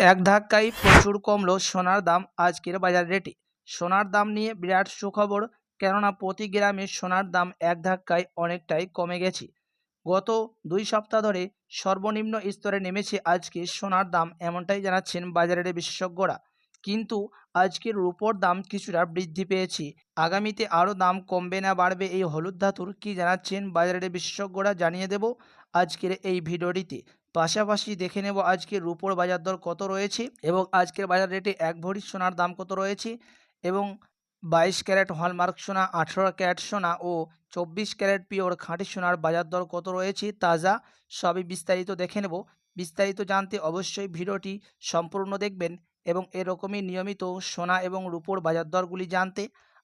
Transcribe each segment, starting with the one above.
এক ধাক্কায় প্রচুর কমলো সোনার দাম আজকের বাজার রেটে। সোনার দাম নিয়ে বিরাট সুখবর, কেননা প্রতি গ্রামে সোনার দাম এক ধাক্কায় অনেকটাই কমে গেছে। গত দুই সপ্তাহ ধরে সর্বনিম্ন স্তরে নেমেছে আজকে সোনার দাম এমনটাই জানাচ্ছেন বাজারের বিশেষজ্ঞরা। কিন্তু আজকের রূপোর দাম কিছুটা বৃদ্ধি পেয়েছে। আগামীতে আরও দাম কমবে না বাড়বে এই হলুদ ধাতুর কী জানাচ্ছেন বাজারের বিশেষজ্ঞরা জানিয়ে দেব আজকের এই ভিডিওটিতে। পাশাপাশি দেখে নেব আজকের রুপোর বাজার দর কত রয়েছে এবং আজকের বাজার রেটে এক ভরি সোনার দাম কত রয়েছে এবং বাইশ ক্যারেট হলমার্ক সোনা, আঠেরো ক্যারেট সোনা ও চব্বিশ ক্যারেট পিওর খাঁটি সোনার বাজার দর কত রয়েছে তাজা সবই বিস্তারিত দেখে নেব। বিস্তারিত জানতে অবশ্যই ভিডিওটি সম্পূর্ণ দেখবেন এবং এরকমই নিয়মিত সোনা এবং রুপোর বাজার দরগুলি জানতে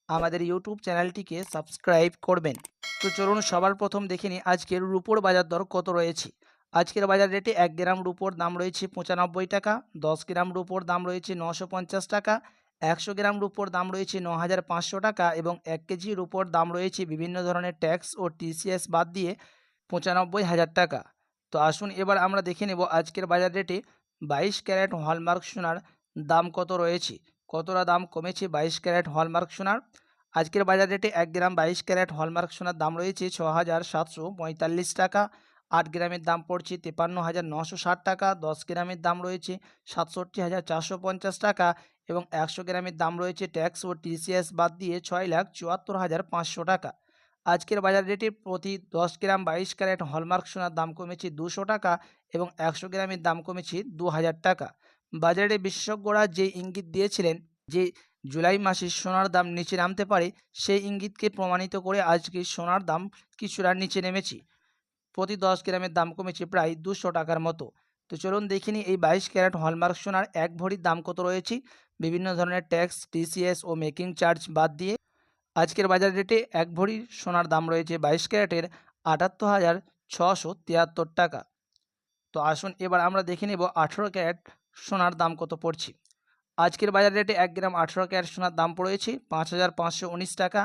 আমাদের ইউটিউব চ্যানেলটিকে সাবস্ক্রাইব করবেন। তো চলুন সবার প্রথম দেখে নিই আজকের রুপোর বাজার দর কত রয়েছে। আজকের বাজার রেটে এক গ্রাম রুপোর দাম রয়েছে পঁচানব্বই টাকা, দশ গ্রাম রুপোর দাম রয়েছে নশো পঞ্চাশ টাকা, একশো গ্রাম রুপোর দাম রয়েছে ন হাজার পাঁচশো টাকা এবং এক কেজি রুপোর দাম রয়েছে বিভিন্ন ধরনের ট্যাক্স ও টিসিএস বাদ দিয়ে পঁচানব্বই হাজার টাকা। তো আসুন এবার আমরা দেখে নেব আজকের বাজার রেটে বাইশ ক্যারেট হলমার্ক সোনার দাম কত রয়েছে। কতটা দাম কমেছে বাইশ ক্যারেট হলমার্ক সোনার? আজকের বাজার রেটে এক গ্রাম বাইশ ক্যারেট হলমার্ক সোনার দাম রয়েছে ছ হাজার সাতশো পঁয়তাল্লিশ টাকা আট গ্রামের দাম পড়ছে তেপান্ন হাজার নশো ষাট টাকা, দশ গ্রামের দাম রয়েছে সাতষট্টি হাজার চারশো পঞ্চাশ টাকা এবং একশো গ্রামের দাম রয়েছে ট্যাক্স ও টিসিএস বাদ দিয়ে ছয় লাখ চুয়াত্তর হাজার পাঁচশো টাকা। আজকের বাজার রেটে প্রতি দশ গ্রাম বাইশ ক্যারেট হলমার্ক সোনার দাম কমেছে দুশো টাকা এবং একশো গ্রামের দাম কমেছে দু হাজার টাকা। বাজারে বিশেষজ্ঞরা যে ইঙ্গিত দিয়েছিলেন যে জুলাই মাসে সোনার দাম নিচে নামতে পারে, সেই ইঙ্গিতকে প্রমাণিত করে আজকে সোনার দাম কিছুটা নিচে নেমেছে। প্রতি দশ গ্রামের দাম কমেছে প্রায় দুশো টাকার মতো। তো চলুন দেখে নিই, এই বাইশ ক্যারেট হলমার্ক সোনার এক ভরির দাম কত রয়েছে? বিভিন্ন ধরনের ট্যাক্স, টিসিএস ও মেকিং চার্জ বাদ দিয়ে আজকের বাজার রেটে এক ভরির সোনার দাম রয়েছে বাইশ ক্যারেটের আটাত্তর হাজার ছশো তিয়াত্তর টাকা। তো আসুন এবার আমরা দেখে নেব আঠেরো ক্যারেট সোনার দাম কত পড়ছে। আজকের বাজার রেটে এক গ্রাম আঠেরো ক্যারেট সোনার দাম পড়েছে পাঁচ হাজার পাঁচশো উনিশ টাকা।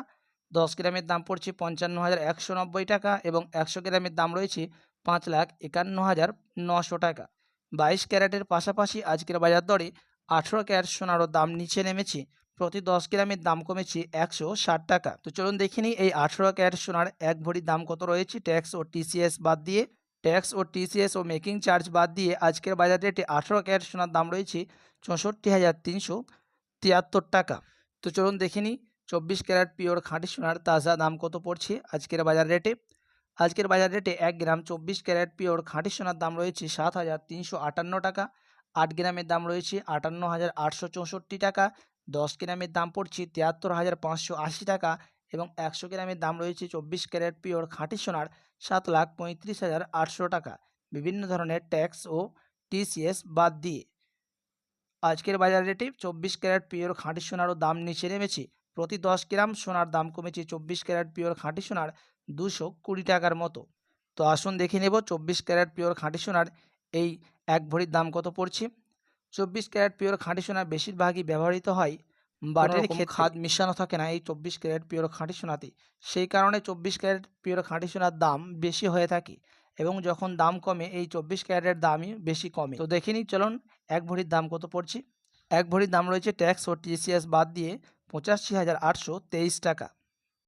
দশ গ্রামের দাম পড়ছে পঞ্চান্ন হাজার একশো নব্বই টাকা এবং একশো গ্রামের দাম রয়েছে পাঁচ লাখ একান্ন হাজার নশো টাকা। বাইশ ক্যারেটের পাশাপাশি আজকের বাজার দরে আঠেরো ক্যারেট সোনারও দাম নিচে নেমেছে। প্রতি দশ গ্রামের দাম কমেছে একশো ষাট টাকা। তো চলুন দেখে নিই এই আঠেরো ক্যারেট সোনার এক ভরির দাম কত রয়েছে। ট্যাক্স ও টিসিএস বাদ দিয়ে, ট্যাক্স ও টিসিএস ও মেকিং চার্জ বাদ দিয়ে আজকের বাজার রেটে আঠেরো ক্যারেট সোনার দাম রয়েছে চৌষট্টি হাজার তিনশো তিয়াত্তর টাকা। তো চলুন দেখে নিই চব্বিশ ক্যারেট পিওর খাঁটি সোনার তাজা দাম কত পড়ছে আজকের বাজার রেটে? আজকের বাজার রেটে এক গ্রাম চব্বিশ ক্যারেট পিওর খাঁটি সোনার দাম রয়েছে সাত হাজার তিনশো আটান্ন টাকা। আট গ্রামের দাম রয়েছে আটান্ন হাজার আটশো চৌষট্টি টাকা। দশ গ্রামের দাম পড়ছে তিয়াত্তর হাজার পাঁচশো আশি টাকা এবং একশো গ্রামের দাম রয়েছে চব্বিশ ক্যারেট পিওর খাঁটি সোনার সাত লাখ পঁয়ত্রিশ হাজার আটশো টাকা। বিভিন্ন ধরনের ট্যাক্স ও টিসিএস বাদ দিয়ে আজকের বাজার রেটে চব্বিশ ক্যারেট পিওর খাঁটি সোনারও দাম নিচে নেমেছে। প্রতি দশ গ্রাম সোনার দাম কমেছে চব্বিশ ক্যারেট পিওর খাঁটি সোনার দুশো কুড়ি টাকার মতো। তো আসুন দেখে নেব চব্বিশ ক্যারেট পিওর খাঁটি সোনার এই এক ভরির দাম কত পড়ছে? চব্বিশ ক্যারেট পিওর খাঁটি সোনা বেশিরভাগই ব্যবহৃত হয় বাটের ক্ষেত্রে। খাদ মিশানো থাকে না এই চব্বিশ ক্যারেট পিওর খাঁটি সোনাতে। সেই কারণে চব্বিশ ক্যারেট পিওর খাঁটি সোনার দাম বেশি হয়ে থাকে এবং যখন দাম কমে এই চব্বিশ ক্যারেটের দামই বেশি কমে। তো দেখে নিই চলুন এক ভরির দাম কত পড়ছে? এক ভরির দাম রয়েছে ট্যাক্স ও টিসিএস বাদ দিয়ে পঁচাশি হাজার আটশো তেইশ টাকা।